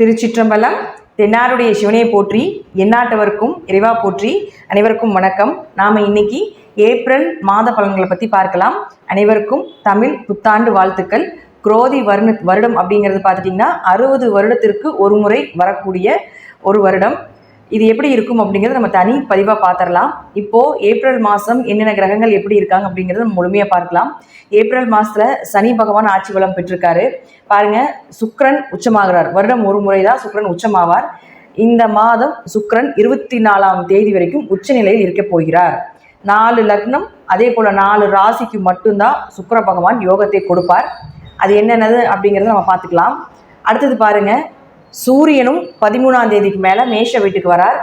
திருச்சிற்றம்பலம் தென்னாருடைய சிவனையை போற்றி எந்நாட்டவருக்கும் இறைவா போற்றி. அனைவருக்கும் வணக்கம். நாம் இன்னைக்கு ஏப்ரல் மாத பலன்களை பற்றி பார்க்கலாம். அனைவருக்கும் தமிழ் புத்தாண்டு வாழ்த்துக்கள். குரோதி வருண வருடம் அப்படிங்கிறது பார்த்துட்டிங்கன்னா அறுபது வருடத்திற்கு ஒரு முறை வரக்கூடிய ஒரு வருடம். இது எப்படி இருக்கும் அப்படிங்கிறத நம்ம தனி பதிவாக பார்த்துடலாம். இப்போது ஏப்ரல் மாதம் என்னென்ன கிரகங்கள் எப்படி இருக்காங்க அப்படிங்கிறத நம்ம முழுமையாக பார்க்கலாம். ஏப்ரல் மாதத்தில் சனி பகவான் ஆட்சி வளம் பெற்றிருக்காரு. பாருங்க சுக்ரன் உச்சமாகிறார். வருடம் ஒரு முறை தான் சுக்ரன் உச்சமாவார். இந்த மாதம் சுக்ரன் இருபத்தி நாலாம் தேதி வரைக்கும் உச்சநிலையில் இருக்க போகிறார். நாலு லக்னம் அதே போல் நாலு ராசிக்கு மட்டும்தான் சுக்கர பகவான் யோகத்தை கொடுப்பார். அது என்னென்னது அப்படிங்கிறத நம்ம பார்த்துக்கலாம். அடுத்தது பாருங்கள் சூரியனும் பதிமூணாம் தேதிக்கு மேலே மேஷ வீட்டுக்கு வரார்.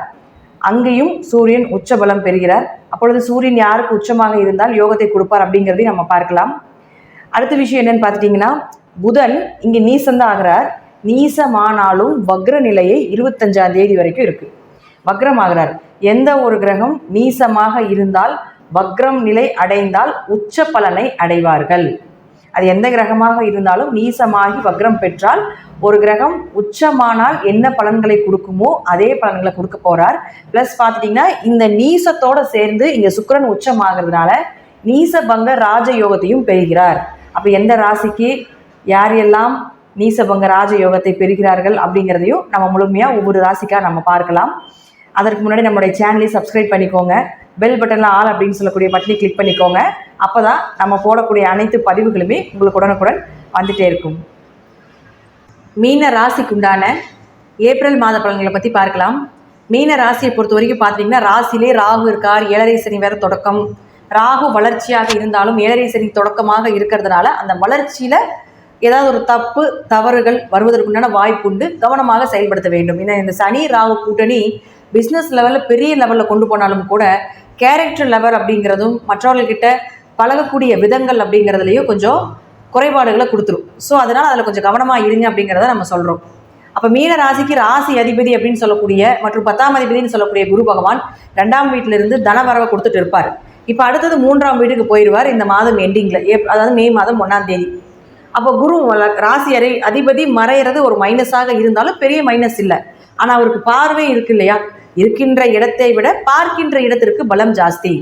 அங்கேயும் சூரியன் உச்சபலம் பெறுகிறார். அப்பொழுது சூரியன் யாருக்கு உச்சமாக இருந்தால் யோகத்தை கொடுப்பார் அப்படிங்கிறதையும் நம்ம பார்க்கலாம். அடுத்த விஷயம் என்னன்னு பார்த்துட்டிங்கன்னா புதன் இங்கே நீசந்தான் ஆகிறார். நீசமானாலும் வக்ர நிலையை இருபத்தஞ்சாம் தேதி வரைக்கும் இருக்கு. வக்ரம் ஆகிறார் எந்த ஒரு கிரகம் நீசமாக இருந்தால் வக்ரம் நிலை அடைந்தால் உச்ச பலனை அடைவார்கள். அது எந்த கிரகமாக இருந்தாலும் நீசமாகி வக்ரம் பெற்றால் ஒரு கிரகம் உச்சமானால் என்ன பலன்களை கொடுக்குமோ அதே பலன்களை கொடுக்க போறார். ப்ளஸ் பார்த்துட்டிங்கன்னா இந்த நீசத்தோட சேர்ந்து இங்கே சுக்கிரன் உச்சமாகிறதுனால நீசபங்க ராஜயோகத்தையும் பெறுகிறார். அப்போ எந்த ராசிக்கு யார் எல்லாம் நீசபங்க ராஜயோகத்தை பெறுகிறார்கள் அப்படிங்கிறதையும் நம்ம முழுமையாக ஒவ்வொரு ராசிக்காக நம்ம பார்க்கலாம். அதற்கு முன்னாடி நம்மளுடைய சேனலையும் சப்ஸ்கிரைப் பண்ணிக்கோங்க. பெல் பட்டனில் ஆல் அப்படின்னு சொல்லக்கூடிய பட்டனை கிளிக் பண்ணிக்கோங்க. அப்போ தான் நம்ம போடக்கூடிய அனைத்து பதிவுகளுமே உங்களுக்கு உடனுக்குடன் வந்துகிட்டே இருக்கும். மீன ராசிக்குண்டான ஏப்ரல் மாத பலன்களை பற்றி பார்க்கலாம். மீன ராசியை பொறுத்த வரைக்கும் பார்த்தீங்கன்னா ராசியிலே ராகு இருக்கார் ஏழரை சனி வேற தொடக்கம். ராகு வளர்ச்சியாக இருந்தாலும் ஏழரை சனி தொடக்கமாக இருக்கிறதுனால அந்த வளர்ச்சியில் ஏதாவது ஒரு தப்பு தவறுகள் வருவதற்குண்டான வாய்ப்பு உண்டு. கவனமாக செயல்படுத்த வேண்டும். ஏன்னா இந்த சனி ராகு கூட்டணி பிஸ்னஸ் லெவலில் பெரிய லெவலில் கொண்டு போனாலும் கூட கேரக்டர் லெவல் அப்படிங்கிறதும் மற்றவர்கள்கிட்ட பழகக்கூடிய விதங்கள் அப்படிங்கிறதுலையும் கொஞ்சம் குறைபாடுகளை கொடுத்துரும். ஸோ அதனால் அதில் கொஞ்சம் கவனமாக இருங்க அப்படிங்கிறத நம்ம சொல்கிறோம் அப்போ மீன ராசிக்கு ராசி அதிபதி அப்படின்னு சொல்லக்கூடிய மற்றும் பத்தாம் அதிபதினு சொல்லக்கூடிய குரு பகவான் ரெண்டாம் வீட்டிலிருந்து தனவரவை கொடுத்துட்டு இருப்பார். இப்போ அடுத்தது மூன்றாம் வீட்டுக்கு போயிடுவார் இந்த மாதம் எண்டிங்கில் ஏப் அதாவது மே மாதம் ஒன்றாம் தேதி. அப்போ குரு ராசி அறை அதிபதி மறையிறது ஒரு மைனஸாக இருந்தாலும் பெரிய மைனஸ் இல்லை. ஆனால் அவருக்கு பார்வை இருக்கு இல்லையா? இருக்கின்ற இடத்தை விட பார்க்கின்ற இடத்திற்கு பலம் ஜாஸ்தி.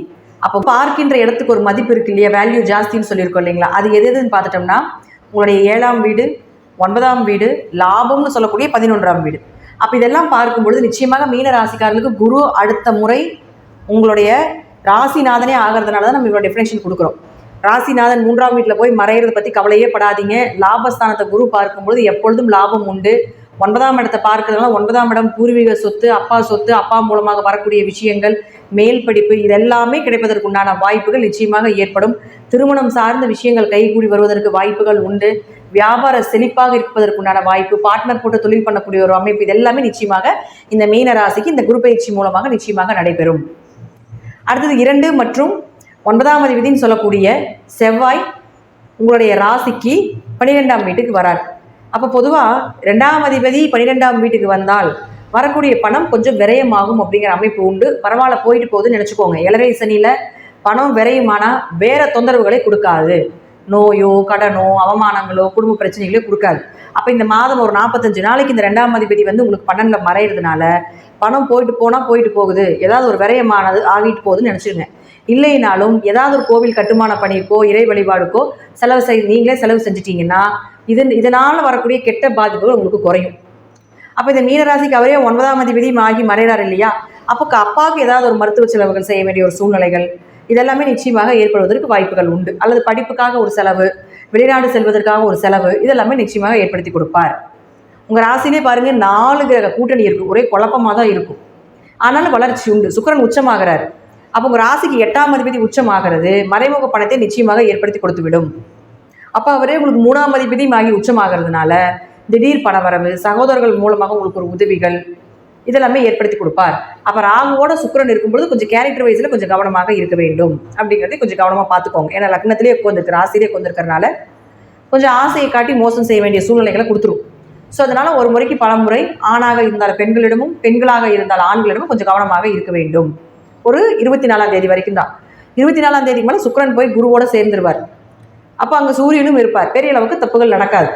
அப்போ பார்க்கின்ற இடத்துக்கு ஒரு மதிப்பு இருக்கு இல்லையா? வேல்யூ ஜாஸ்தின்னு சொல்லியிருக்கோம் இல்லைங்களா? அது எது எதுன்னு பார்த்துட்டோம்னா உங்களுடைய ஏழாம் வீடு ஒன்பதாம் வீடு லாபம்னு சொல்லக்கூடிய பதினொன்றாம் வீடு. அப்போ இதெல்லாம் பார்க்கும்பொழுது நிச்சயமாக மீன ராசிக்காரர்களுக்கு குரு அடுத்த முறை உங்களுடைய ராசிநாதனே ஆகிறதுனால தான் நம்ம இவ்வளோ டெஃபினேஷன் கொடுக்குறோம். ராசிநாதன் மூன்றாம் வீட்டில் போய் மறையிறதை பற்றி கவலையே படாதீங்க. லாபஸ்தானத்தை குரு பார்க்கும்பொழுது எப்பொழுதும் லாபம் உண்டு. ஒன்பதாம் இடத்தை பார்க்கறதுனால ஒன்பதாம் இடம் பூர்வீக சொத்து அப்பா சொத்து அப்பா மூலமாக வரக்கூடிய விஷயங்கள் மேல் படிப்பு இதெல்லாமே கிடைப்பதற்குண்டான வாய்ப்புகள் நிச்சயமாக ஏற்படும். திருமணம் சார்ந்த விஷயங்கள் கைகூடி வருவதற்கு வாய்ப்புகள் உண்டு. வியாபார செழிப்பாக இருப்பதற்குண்டான வாய்ப்பு பார்ட்னர் போட்டு தொழில் பண்ணக்கூடிய ஒரு அமைப்பு இது எல்லாமே நிச்சயமாக இந்த மீன ராசிக்கு இந்த குரு பயிற்சி மூலமாக நிச்சயமாக நடைபெறும். அடுத்தது இரண்டு மற்றும் ஒன்பதாம் அதிபதினு சொல்லக்கூடிய செவ்வாய் உங்களுடைய ராசிக்கு பன்னிரெண்டாம் வீட்டுக்கு வரார். அப்போ பொதுவாக ரெண்டாம் அதிபதி பன்னிரெண்டாம் வீட்டுக்கு வந்தால் வரக்கூடிய பணம் கொஞ்சம் விரயமாகும் அப்படிங்கிற அமைப்பு உண்டு. பரவாயில்ல போயிட்டு போகுதுன்னு நினச்சிக்கோங்க. ஏழரை சனியில் பணம் விரயமானால் வேற தொந்தரவுகளை கொடுக்காது. நோயோ கடனோ அவமானங்களோ குடும்ப பிரச்சனைகளோ கொடுக்காது. அப்போ இந்த மாதம் ஒரு நாற்பத்தஞ்சு நாளைக்கு இந்த ரெண்டாம் அதிபதி வந்து உங்களுக்கு பன்னெண்டில் மறையிறதுனால பணம் போயிட்டு போனால் போயிட்டு போகுது. ஏதாவது ஒரு விரயமானது ஆகிட்டு போகுதுன்னு நினச்சிருங்க இல்லைனாலும் ஏதாவது ஒரு கோவில் கட்டுமான பணிக்கோ இறை வழிபாடுக்கோ செலவு செய் நீங்களே செலவு செஞ்சிட்டீங்கன்னா இது இதனால் வரக்கூடிய கெட்ட பாதிப்புகள் உங்களுக்கு குறையும். அப்போ இந்த மீனராசிக்கு அவரே ஒன்பதாம் அதிபதியும் ஆகி மறைகிறார் இல்லையா? அப்போ அப்பாவுக்கு ஏதாவது ஒரு மருத்துவ செலவுகள் செய்ய வேண்டிய ஒரு சூழ்நிலைகள் இதெல்லாமே நிச்சயமாக ஏற்படுவதற்கு வாய்ப்புகள் உண்டு. அல்லது படிப்புக்காக ஒரு செலவு வெளிநாடு செல்வதற்காக ஒரு செலவு இதெல்லாமே நிச்சயமாக ஏற்படுத்தி கொடுப்பார். உங்கள் ராசிலே பாருங்கள் நாலு கிரக கூட்டணி இருக்கும் ஒரே குழப்பமாக தான் இருக்கும். ஆனாலும் வளர்ச்சி உண்டு. சுக்கிரன் உச்சமாகிறார். அப்போ உங்கள் ராசிக்கு எட்டாம் அதிபதி உச்சமாகிறது. மறைமுக பணத்தை நிச்சயமாக ஏற்படுத்தி கொடுத்துவிடும். அப்போ அவரே உங்களுக்கு மூணாம் அதிபதியும் ஆகி உச்சமாகிறதுனால திடீர் பணவரவு சகோதரர்கள் மூலமாக உங்களுக்கு ஒரு உதவிகள் இதெல்லாமே ஏற்படுத்தி கொடுப்பார். அப்போ ராகுவோட சுக்கிரன் இருக்கும்பொழுது கொஞ்சம் கேரக்டர் வைஸில் கொஞ்சம் கவனமாக இருக்க வேண்டும். அப்படிங்கிறதை கொஞ்சம் கவனமாக பார்த்துக்கோங்க. ஏன்னா லக்னத்திலே உட்காந்துருக்கு ராசியிலே உட்காந்துருக்கறனால கொஞ்சம் ஆசையை காட்டி மோசம் செய்ய வேண்டிய சூழ்நிலைகளை கொடுத்துரும். ஸோ அதனால் ஒரு முறைக்கு பல முறை ஆணாக இருந்தால் பெண்களிடமும் பெண்களாக இருந்தால் ஆண்களிடமும் கொஞ்சம் கவனமாக இருக்க வேண்டும். ஒரு இருபத்தி நாலாம் தேதி வரைக்கும் தான் இருபத்தி நாலாம் தேதிக்கு மேலே சுக்கிரன் போய் குருவோட சேர்ந்துருவார். அப்போ அங்கே சூரியனும் இருப்பார். பெரிய அளவுக்கு தப்புகள் நடக்காது.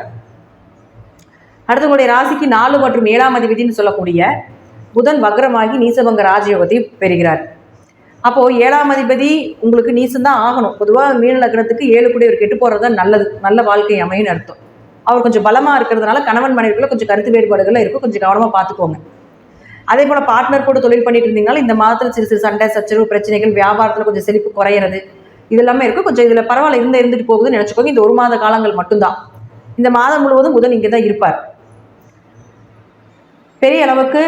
அடுத்தவங்களுடைய ராசிக்கு நாலு மற்றும் ஏழாம் அதிபதினு சொல்லக்கூடிய புதன் வக்ரமாகி நீசபங்க ராஜயோகத்தை பெறுகிறார். அப்போது ஏழாம் அதிபதி உங்களுக்கு நீசம் தான் ஆகணும். பொதுவாக மீன லக்னத்துக்கு ஏழு கூட ஒரு கெட்டு போகிறது தான் நல்லது. நல்ல வாழ்க்கை அமையும் அர்த்தம். அவர் கொஞ்சம் பலமாக இருக்கிறதுனால கணவன் மனைவிக்குள்ள கொஞ்சம் கருத்து வேறுபாடுகள்லாம் இருக்கும். கொஞ்சம் கவனமாக பார்த்துக்கோங்க. அதே போல் பார்ட்னர் கூட தொழில் பண்ணிட்டு இருந்தீங்கன்னா இந்த மாதத்தில் சிறு சிறு சண்டை சச்சரவு பிரச்சனைகள் வியாபாரத்தில் கொஞ்சம் செழிப்பு குறையிறது. இது எல்லாமே இருக்கும் கொஞ்சம் இதில் பரவாயில்ல இருந்தே இருந்துட்டு போகுதுன்னு நினச்சிக்கோங்க. இந்த ஒரு மாத காலங்கள் மட்டும்தான். இந்த மாதம் முழுவதும் புதன் இங்கே தான் இருப்பார். பெரிய அளவுக்கு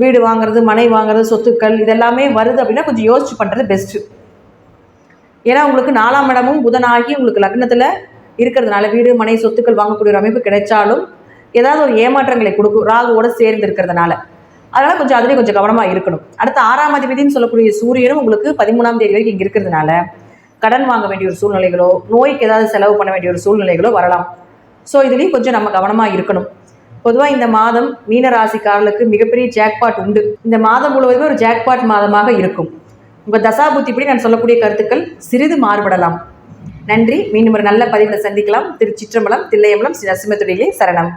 வீடு வாங்குறது மனை வாங்குறது சொத்துக்கள் இதெல்லாமே வருது அப்படின்னா கொஞ்சம் யோசிச்சு பண்ணுறது பெஸ்ட்டு ஏன்னா உங்களுக்கு நாலாம் இடமும் புதனாகி உங்களுக்கு லக்னத்தில் இருக்கிறதுனால வீடு மனை சொத்துக்கள் வாங்கக்கூடிய ஒரு அமைப்பு கிடைச்சாலும் ஏதாவது ஒரு ஏமாற்றங்களை கொடுக்கும். ராகுவோட சேர்ந்து இருக்கிறதுனால. அதனால் கொஞ்சம் அதுலேயும் கொஞ்சம் கவனமாக இருக்கணும். அடுத்து ஆறாம் அதிபதினு சொல்லக்கூடிய சூரியனும் உங்களுக்கு பதிமூணாம் தேதி வரைக்கும் இங்கே இருக்கிறதுனால கடன் வாங்க வேண்டிய ஒரு சூழ்நிலைகளோ நோய்க்கு ஏதாவது செலவு பண்ண வேண்டிய ஒரு சூழ்நிலைகளோ வரலாம். ஸோ இதுலேயும் கொஞ்சம் நம்ம கவனமாக இருக்கணும். பொதுவாக இந்த மாதம் மீனராசிக்காரர்களுக்கு மிகப்பெரிய ஜாக்பாட் உண்டு. இந்த மாதம் முழுவதுமே ஒரு ஜாக்பாட் மாதமாக இருக்கும். உங்கள் தசாபுத்திப்படி நான் சொல்லக்கூடிய கருத்துக்கள் சிறிது மாறுபடலாம். நன்றி. மீண்டும் ஒரு நல்ல பதிவில் சந்திக்கலாம். திருச்சிற்றம்பலம் தில்லையம்பலம் ஸ்ரீ நரசிம்மத்துடையிலே சரணம்.